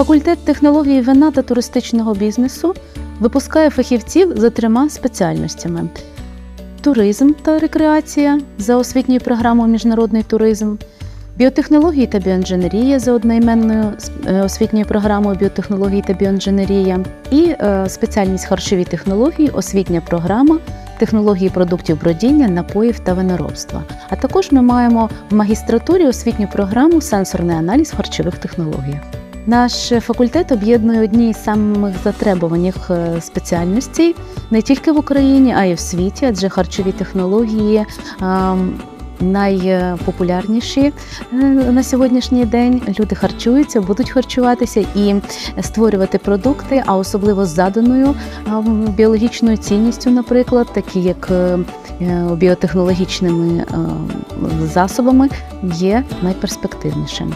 Факультет технології вина та туристичного бізнесу випускає фахівців за трьома спеціальностями: туризм та рекреація за освітньою програмою Міжнародний туризм, біотехнології та біоінженерія за одноіменною е, освітньою програмою біотехнології та біоінженерія, і е, спеціальність харчові технології, освітня програма. Технології продуктів бродіння, напоїв та виноробства. А також ми маємо в магістратурі освітню програму Сенсорний аналіз харчових технологіях. Наш факультет об'єднує одні з самих затребуваних е, спеціальностей не тільки в Україні, а й в світі, адже харчові технології ем, найпопулярніші е, на сьогоднішній день. Люди харчуються, будуть харчуватися і створювати продукти, а особливо з заданою біологічною цінністю, наприклад, такі як е, е, біотехнологічними е, засобами, є найперспективнішим.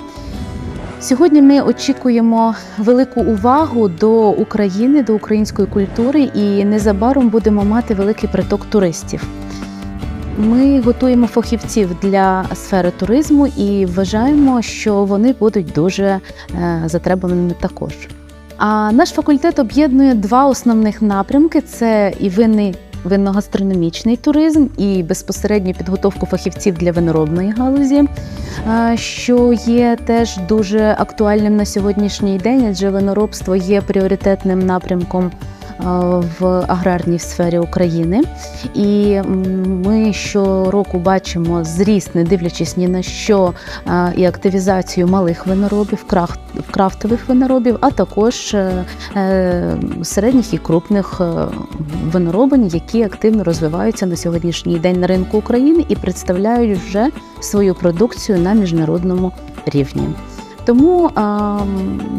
Сьогодні ми очікуємо велику увагу до України, до української культури, і незабаром будемо мати великий приток туристів. Ми готуємо фахівців для сфери туризму і вважаємо, що вони будуть дуже е, затребуваними також. А наш факультет об'єднує два основних напрямки: це і винний винно-гастрономічний туризм, і безпосередню підготовку фахівців для виноробної галузі, е, що є теж дуже актуальним на сьогоднішній день, адже виноробство є пріоритетним напрямком. Е, В аграрній сфері України, і ми щороку бачимо зріст, не дивлячись ні на що, е, і активізацію малих виноробів, крафтових виноробів, а також е, середніх і крупних виноробень, які активно розвиваються на сьогоднішній день на ринку України і представляють вже свою продукцію на міжнародному рівні. Тому е,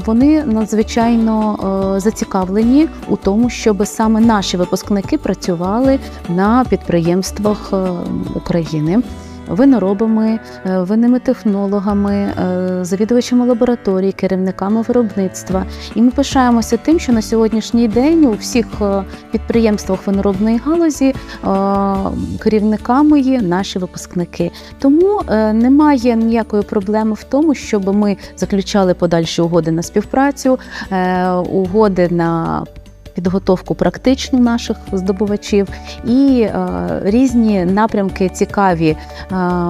вони надзвичайно е, зацікавлені у тому, щоб саме наші випускники працювали на підприємствах е, України. Виноробами, е, винними технологами, е, завідувачами лабораторій, керівниками виробництва. І ми пишаємося тим, що на сьогоднішній день у всіх е, підприємствах виноробної галузі керівниками є наші випускники. Тому немає ніякої проблеми в тому, щоб ми заключали подальші угоди на співпрацю, угоди на Підготовку практичну наших здобувачів і е, різні напрямки цікаві е,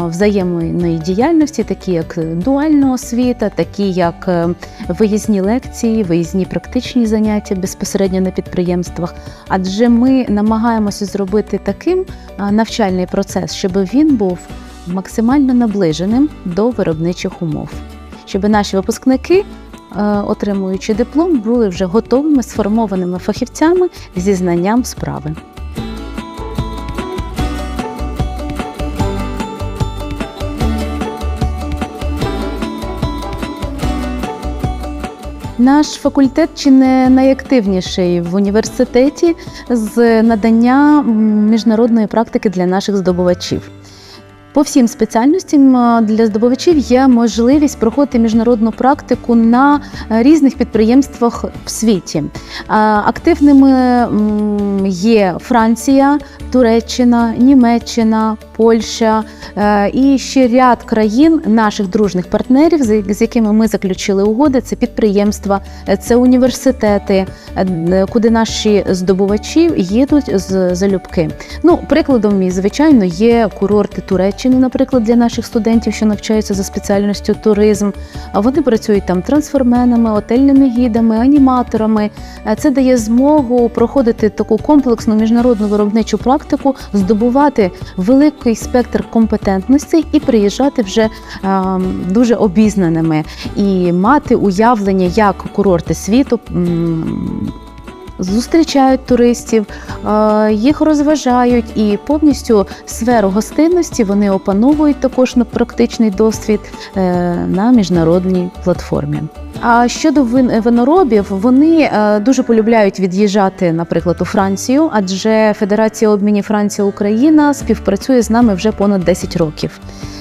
взаємної діяльності, такі як дуальна освіта, такі як е, виїзні лекції, виїзні практичні заняття безпосередньо на підприємствах. Адже ми намагаємося зробити таким навчальний процес, щоб він був максимально наближеним до виробничих умов, щоб наші випускники. Е, Отримуючи диплом, були вже готовими сформованими фахівцями зі знанням справи. Наш факультет чи не найактивніший в університеті з надання міжнародної практики для наших здобувачів. По всім спеціальностям для здобувачів є можливість проходити міжнародну практику на е, різних підприємствах в світі. Активними є Франція, Туреччина, Німеччина, Польща е, і ще ряд країн наших дружних партнерів, з- якими ми заключили угоди. Це підприємства, е, це університети, е, куди наші здобувачі їдуть з залюбки. Ну, прикладом, звичайно, є курорти Туреччини, наприклад, для наших студентів, що навчаються за спеціальністю туризм. Вони працюють там трансформенами, отельними гідами, аніматорами. Е, Це дає змогу проходити таку комплексну міжнародну виробничу практику, здобувати великий спектр компетентностей і приїжджати вже ем, дуже обізнаними і мати уявлення, як курорти світу. Зустрічають туристів, е, їх розважають і повністю сферу гостинності вони опановують також на практичний досвід е, на міжнародній платформі. А щодо вин- виноробів, вони е, дуже полюбляють від'їжджати, наприклад, у Францію, адже Федерація обмінів Франція Україна співпрацює з нами вже понад 10 років.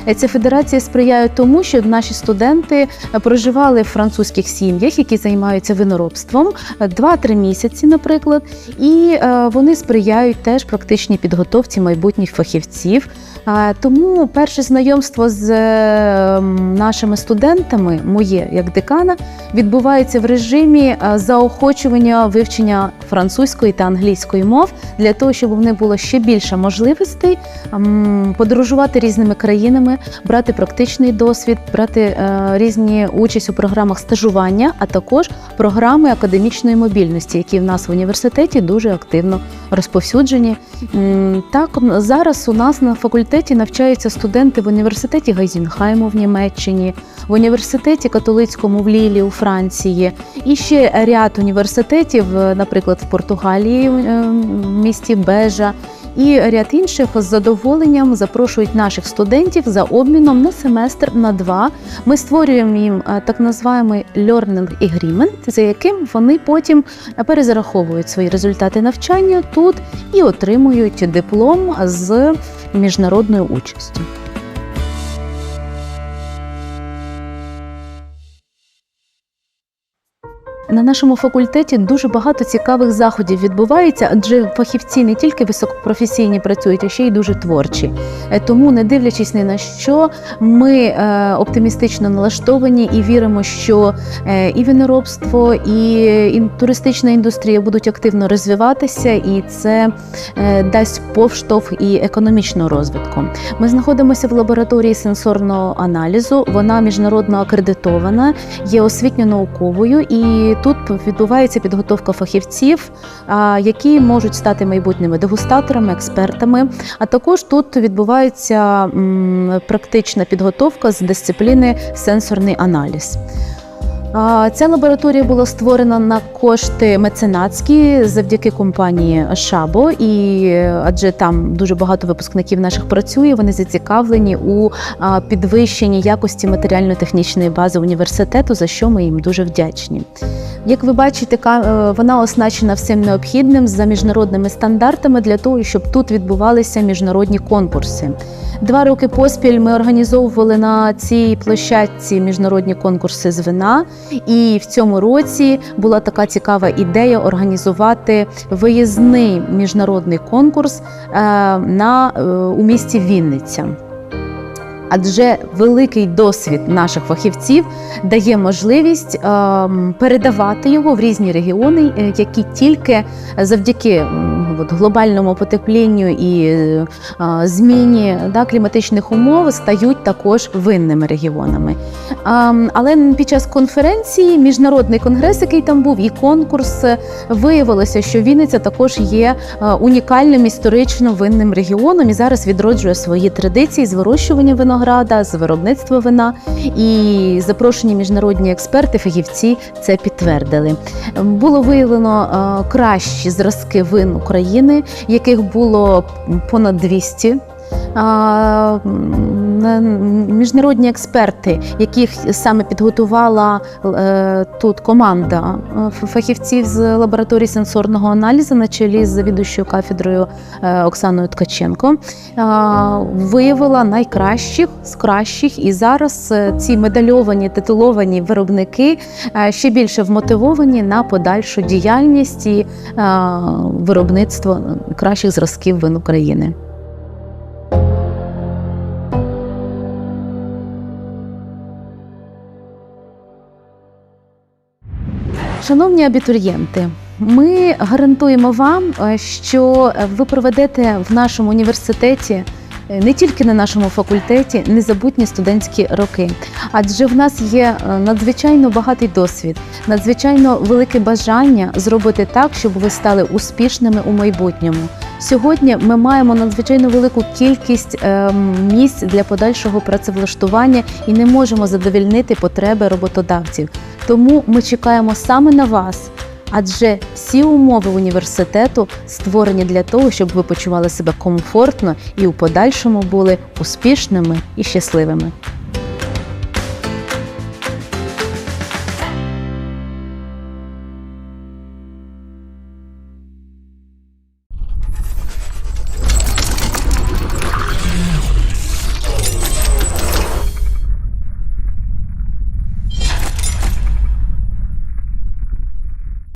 Е, Ця федерація сприяє тому, що наші студенти е, проживали в французьких сім'ях, які займаються виноробством е, 2-3 місяці, наприклад, і е, вони сприяють теж практичній підготовці майбутніх фахівців. Е, Тому перше знайомство з е, нашими студентами, моє як декана, відбувається в режимі е, заохочування вивчення французької та англійської мов для того, щоб в них було ще більше можливостей подорожувати різними країнами, брати практичний досвід, брати е, різні участь у програмах стажування, а також програми академічної мобільності, які в нас в університеті дуже активно розповсюджені. Так, зараз у нас на факультеті навчаються студенти в університеті Гайзінхайму в Німеччині, в університеті католицькому в Лілі у Франції, і ще ряд університетів, е, наприклад, в Португалії, е, в місті Бежа. І ряд інших з задоволенням запрошують наших студентів за обміном на семестр на два. Ми створюємо їм е, так називаємо Learning Agreement, за яким вони потім перезараховують свої результати навчання тут і отримують диплом з міжнародною участю. На нашому факультеті дуже багато цікавих заходів відбувається, адже фахівці не тільки високопрофесійні працюють, а ще й дуже творчі. Е, Тому, не дивлячись ні на що, ми е, оптимістично налаштовані і віримо, що е, і виноробство, і, туристична індустрія будуть активно розвиватися, і це дасть повштовх і економічного розвитку. Ми знаходимося в лабораторії сенсорного аналізу. Вона міжнародно акредитована, є освітньо-науковою, і тут відбувається підготовка фахівців, які можуть стати майбутніми дегустаторами, експертами. А також тут відбувається практична підготовка з дисципліни сенсорний аналіз. Ця лабораторія була створена на кошти меценатські завдяки компанії Шабо, і адже там дуже багато випускників наших працює. Вони зацікавлені у підвищенні якості матеріально-технічної бази університету, за що ми їм дуже вдячні. Як ви бачите, е, вона оснащена всім необхідним за міжнародними стандартами для того, щоб тут відбувалися міжнародні конкурси. Два роки поспіль ми організовували на цій площадці міжнародні конкурси з вина. І в цьому році була така цікава ідея організувати виїзний міжнародний конкурс е, на, е, у місті Вінниця. Адже великий досвід наших фахівців дає можливість ем, передавати його в різні регіони, е, які тільки завдяки от, глобальному потеплінню і е, а, зміні да, кліматичних умов стають також винними регіонами. Ем, Але під час конференції, міжнародний конгрес, який там був, і конкурс, е, виявилося, що Вінниця також є е, унікальним історично винним регіоном і зараз відроджує свої традиції з вирощування винограда, з виробництва вина. І запрошені міжнародні експерти, фахівці це підтвердили. Було виявлено е, кращі зразки вин України, яких було понад 200. Міжнародні експерти, яких саме підготувала е, тут команда е, фахівців з лабораторії сенсорного аналізу на чолі з завідуючою кафедрою е, Оксаною Ткаченко, виявила найкращих з кращих. І зараз ці медальовані титуловані виробники ще більше вмотивовані на подальшу діяльність і виробництво кращих зразків вин України. Шановні абітурієнти, ми гарантуємо вам, е, що ви проведете в нашому університеті. е, Не тільки на нашому факультеті незабутні студентські роки, адже в нас є е, надзвичайно багатий досвід, надзвичайно велике бажання зробити так, щоб ви стали успішними у майбутньому. Сьогодні ми маємо надзвичайно велику кількість місць для подальшого працевлаштування і не можемо задовільнити потреби роботодавців. Тому ми чекаємо саме на вас. Адже всі умови університету створені для того, щоб ви почували себе комфортно і у подальшому були успішними і щасливими.